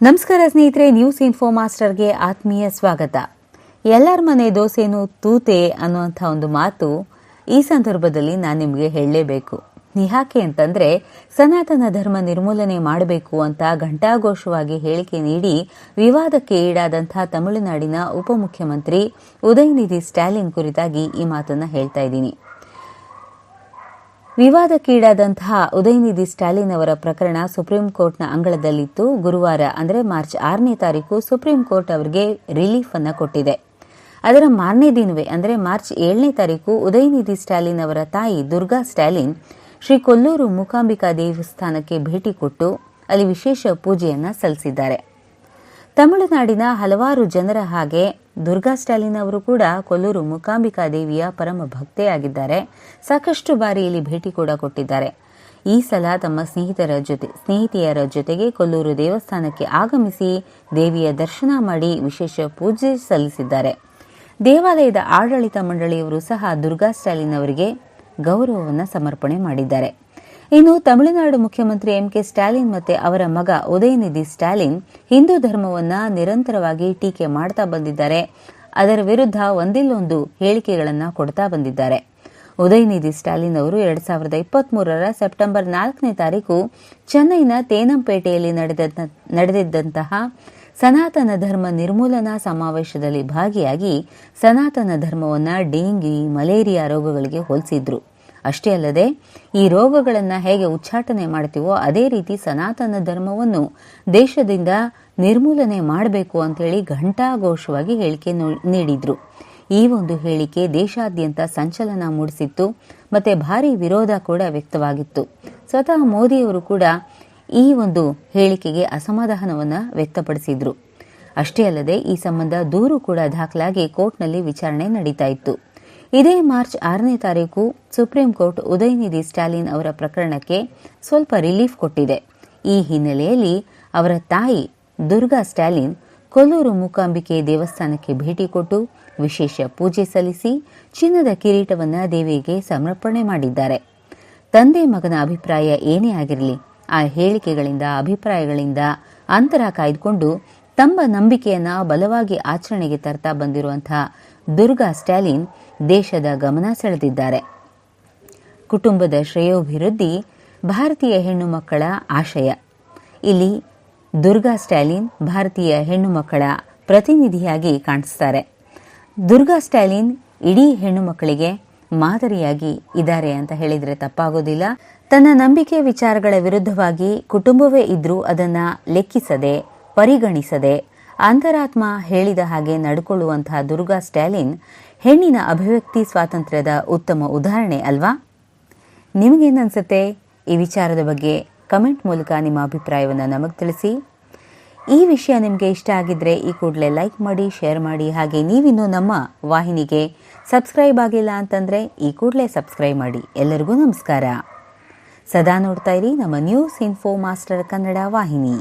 ನಮಸ್ಕಾರ ಸ್ನೇಹಿತರೆ news info ಮಾಸ್ಟರ್ಗೆ ಆತ್ಮೀಯ ಸ್ವಾಗತ. ಎಲ್ಲರ ಮನೆ ದೋಸೆನು ತೂತೆ ಅನ್ನುವಂಥ ಒಂದು ಮಾತು ಈ ಸಂದರ್ಭದಲ್ಲಿ ನಾನು ನಿಮಗೆ ಹೇಳಲೇಬೇಕು. ನಿಹಾಕೆ ಅಂತಂದ್ರೆ, ಸನಾತನ ಧರ್ಮ ನಿರ್ಮೂಲನೆ ಮಾಡಬೇಕು ಅಂತ ಘಂಟಾಘೋಷವಾಗಿ ಹೇಳಿಕೆ ನೀಡಿ ವಿವಾದಕ್ಕೆ ಈಡಾದಂಥ ತಮಿಳುನಾಡಿನ ಉಪಮುಖ್ಯಮಂತ್ರಿ ಉದಯನಿಧಿ ಸ್ಟಾಲಿನ್ ಕುರಿತಾಗಿ ಈ ಮಾತನ್ನ ಹೇಳ್ತಾ ಇದ್ದೀನಿ. ವಿವಾದಕ್ಕೀಡಾದಂತಹ ಉದಯನಿಧಿ ಸ್ಟಾಲಿನ್ ಅವರ ಪ್ರಕರಣ ಸುಪ್ರೀಂ ಕೋರ್ಟ್ನ ಅಂಗಳದಲ್ಲಿತ್ತು. ಗುರುವಾರ, ಅಂದರೆ ಮಾರ್ಚ್ ಆರನೇ ತಾರೀಕು, ಸುಪ್ರೀಂ ಕೋರ್ಟ್ ಅವರಿಗೆ ರಿಲೀಫ್ ಅನ್ನು ಕೊಟ್ಟಿದೆ. ಅದರ ಮಾರನೇ ದಿನವೇ, ಅಂದರೆ ಮಾರ್ಚ್ ಏಳನೇ ತಾರೀಕು, ಉದಯನಿಧಿ ಸ್ಟಾಲಿನ್ ಅವರ ತಾಯಿ ದುರ್ಗಾ ಸ್ಟಾಲಿನ್ ಶ್ರೀ ಕೊಲ್ಲೂರು ಮೂಕಾಂಬಿಕಾ ದೇವಸ್ಥಾನಕ್ಕೆ ಭೇಟಿ ಕೊಟ್ಟು ಅಲ್ಲಿ ವಿಶೇಷ ಪೂಜೆಯನ್ನು ಸಲ್ಲಿಸಿದ್ದಾರೆ. ತಮಿಳುನಾಡಿನ ಹಲವಾರು ಜನರ ಹಾಗೆ ದುರ್ಗಾ ಸ್ಟಾಲಿನ್ ಅವರು ಕೂಡ ಕೊಲ್ಲೂರು ಮೂಕಾಂಬಿಕಾ ದೇವಿಯ ಪರಮ ಭಕ್ತೆಯಾಗಿದ್ದಾರೆ. ಸಾಕಷ್ಟು ಬಾರಿ ಇಲ್ಲಿ ಭೇಟಿ ಕೂಡ ಕೊಟ್ಟಿದ್ದಾರೆ. ಈ ಸಲ ತಮ್ಮ ಸ್ನೇಹಿತರ ಜೊತೆ, ಸ್ನೇಹಿತೆಯರ ಜೊತೆಗೆ ಕೊಲ್ಲೂರು ದೇವಸ್ಥಾನಕ್ಕೆ ಆಗಮಿಸಿ ದೇವಿಯ ದರ್ಶನ ಮಾಡಿ ವಿಶೇಷ ಪೂಜೆ ಸಲ್ಲಿಸಿದ್ದಾರೆ. ದೇವಾಲಯದ ಆಡಳಿತ ಮಂಡಳಿಯವರು ಸಹ ದುರ್ಗಾ ಸ್ಟಾಲಿನ್ ಅವರಿಗೆ ಗೌರವವನ್ನು ಸಮರ್ಪಣೆ ಮಾಡಿದ್ದಾರೆ. ಇನ್ನು ತಮಿಳುನಾಡು ಮುಖ್ಯಮಂತ್ರಿ ಎಂ ಕೆ ಸ್ಟಾಲಿನ್ ಮತ್ತೆ ಅವರ ಮಗ ಉದಯನಿಧಿ ಸ್ಟಾಲಿನ್ ಹಿಂದೂ ಧರ್ಮವನ್ನ ನಿರಂತರವಾಗಿ ಟೀಕೆ ಮಾಡ್ತಾ ಬಂದಿದ್ದಾರೆ. ಅದರ ವಿರುದ್ಧ ಒಂದಿಲ್ಲೊಂದು ಹೇಳಿಕೆಗಳನ್ನು ಕೊಡ್ತಾ ಬಂದಿದ್ದಾರೆ. ಉದಯನಿಧಿ ಸ್ಟಾಲಿನ್ ಅವರು ಎರಡ್ ಸಾವಿರದ ಇಪ್ಪತ್ಮೂರರ ಸೆಪ್ಟೆಂಬರ್ ನಾಲ್ಕನೇ ತಾರೀಕು ಚೆನ್ನೈನ ತೇನಂಪೇಟೆಯಲ್ಲಿ ನಡೆದ ನಡೆದಿದ್ದಂತಹ ಸನಾತನ ಧರ್ಮ ನಿರ್ಮೂಲನಾ ಸಮಾವೇಶದಲ್ಲಿ ಭಾಗಿಯಾಗಿ ಸನಾತನ ಧರ್ಮವನ್ನು ಡೆಂಗಿ ಮಲೇರಿಯಾ ರೋಗಗಳಿಗೆ ಹೋಲಿಸಿದ್ರು. ಅಷ್ಟೇ ಅಲ್ಲದೆ ಈ ರೋಗಗಳನ್ನು ಹೇಗೆ ಉಚ್ಚಾಟನೆ ಮಾಡ್ತೀವೋ ಅದೇ ರೀತಿ ಸನಾತನ ಧರ್ಮವನ್ನು ದೇಶದಿಂದ ನಿರ್ಮೂಲನೆ ಮಾಡಬೇಕು ಅಂತೇಳಿ ಘಂಟಾಘೋಷವಾಗಿ ಹೇಳಿಕೆ ನೀಡಿದ್ರು. ಈ ಒಂದು ಹೇಳಿಕೆ ದೇಶಾದ್ಯಂತ ಸಂಚಲನ ಮೂಡಿಸಿತ್ತು ಮತ್ತೆ ಭಾರಿ ವಿರೋಧ ಕೂಡ ವ್ಯಕ್ತವಾಗಿತ್ತು. ಸ್ವತಃ ಮೋದಿಯವರು ಕೂಡ ಈ ಒಂದು ಹೇಳಿಕೆಗೆ ಅಸಮಾಧಾನವನ್ನು ವ್ಯಕ್ತಪಡಿಸಿದ್ರು. ಅಷ್ಟೇ ಅಲ್ಲದೆ ಈ ಸಂಬಂಧ ದೂರು ಕೂಡ ದಾಖಲಾಗಿ ಕೋರ್ಟ್ನಲ್ಲಿ ವಿಚಾರಣೆ ನಡೀತಾ ಇತ್ತು. ಇದೇ ಮಾರ್ಚ್ ಆರನೇ ತಾರೀಕು ಸುಪ್ರೀಂ ಕೋರ್ಟ್ ಉದಯನಿಧಿ ಸ್ಟಾಲಿನ್ ಅವರ ಪ್ರಕರಣಕ್ಕೆ ಸ್ವಲ್ಪ ರಿಲೀಫ್ ಕೊಟ್ಟಿದೆ. ಈ ಹಿನ್ನೆಲೆಯಲ್ಲಿ ಅವರ ತಾಯಿ ದುರ್ಗಾ ಸ್ಟಾಲಿನ್ ಕೊಲ್ಲೂರು ಮೂಕಾಂಬಿಕೆ ದೇವಸ್ಥಾನಕ್ಕೆ ಭೇಟಿ ಕೊಟ್ಟು ವಿಶೇಷ ಪೂಜೆ ಸಲ್ಲಿಸಿ ಚಿನ್ನದ ಕಿರೀಟವನ್ನು ದೇವಿಗೆ ಸಮರ್ಪಣೆ ಮಾಡಿದ್ದಾರೆ. ತಂದೆ ಮಗನ ಅಭಿಪ್ರಾಯ ಏನೇ ಆಗಿರಲಿ, ಆ ಹೇಳಿಕೆಗಳಿಂದ, ಅಭಿಪ್ರಾಯಗಳಿಂದ ಅಂತರ ಕಾಯ್ದುಕೊಂಡು ತಮ್ಮ ನಂಬಿಕೆಯನ್ನ ಬಲವಾಗಿ ಆಚರಣೆಗೆ ತರ್ತಾ ಬಂದಿರುವಂತಹ ದುರ್ಗಾ ಸ್ಟಾಲಿನ್ ದೇಶದ ಗಮನ ಸೆಳೆದಿದ್ದಾರೆ. ಕುಟುಂಬದ ಶ್ರೇಯೋಭಿವೃದ್ಧಿ ಭಾರತೀಯ ಹೆಣ್ಣು ಮಕ್ಕಳ ಆಶಯ. ಇಲ್ಲಿ ದುರ್ಗಾ ಸ್ಟಾಲಿನ್ ಭಾರತೀಯ ಹೆಣ್ಣು ಮಕ್ಕಳ ಪ್ರತಿನಿಧಿಯಾಗಿ ಕಾಣಿಸ್ತಾರೆ. ದುರ್ಗಾ ಸ್ಟಾಲಿನ್ ಇಡೀ ಹೆಣ್ಣು ಮಕ್ಕಳಿಗೆ ಮಾದರಿಯಾಗಿ ಇದ್ದಾರೆ ಅಂತ ಹೇಳಿದರೆ ತಪ್ಪಾಗೋದಿಲ್ಲ. ತನ್ನ ನಂಬಿಕೆ ವಿಚಾರಗಳ ವಿರುದ್ಧವಾಗಿ ಕುಟುಂಬವೇ ಇದ್ರೂ ಅದನ್ನ ಲೆಕ್ಕಿಸದೆ, ಪರಿಗಣಿಸದೆ, ಅಂತರಾತ್ಮ ಹೇಳಿದ ಹಾಗೆ ನಡ್ಕೊಳ್ಳುವಂತಹ ದುರ್ಗಾ ಸ್ಟಾಲಿನ್ ಹೆಣ್ಣಿನ ಅಭಿವ್ಯಕ್ತಿ ಸ್ವಾತಂತ್ರ್ಯದ ಉತ್ತಮ ಉದಾಹರಣೆ ಅಲ್ವಾ? ನಿಮಗೇನನ್ಸುತ್ತೆ? ಈ ವಿಚಾರದ ಬಗ್ಗೆ ಕಮೆಂಟ್ ಮೂಲಕ ನಿಮ್ಮ ಅಭಿಪ್ರಾಯವನ್ನು ನಮಗೆ ತಿಳಿಸಿ. ಈ ವಿಷಯ ನಿಮಗೆ ಇಷ್ಟ ಆಗಿದ್ರೆ ಈ ಕೂಡಲೇ ಲೈಕ್ ಮಾಡಿ, ಶೇರ್ ಮಾಡಿ, ಹಾಗೆ ನೀವಿನ್ನೂ ನಮ್ಮ ವಾಹಿನಿಗೆ ಸಬ್ಸ್ಕ್ರೈಬ್ ಆಗಿಲ್ಲ ಅಂತಂದರೆ ಈ ಕೂಡಲೇ ಸಬ್ಸ್ಕ್ರೈಬ್ ಮಾಡಿ. ಎಲ್ಲರಿಗೂ ನಮಸ್ಕಾರ. ಸದಾ ನೋಡ್ತಾ ಇರಿ ನಮ್ಮ ನ್ಯೂಸ್ ಇನ್ಫೋ ಮಾಸ್ಟರ್ ಕನ್ನಡ ವಾಹಿನಿ.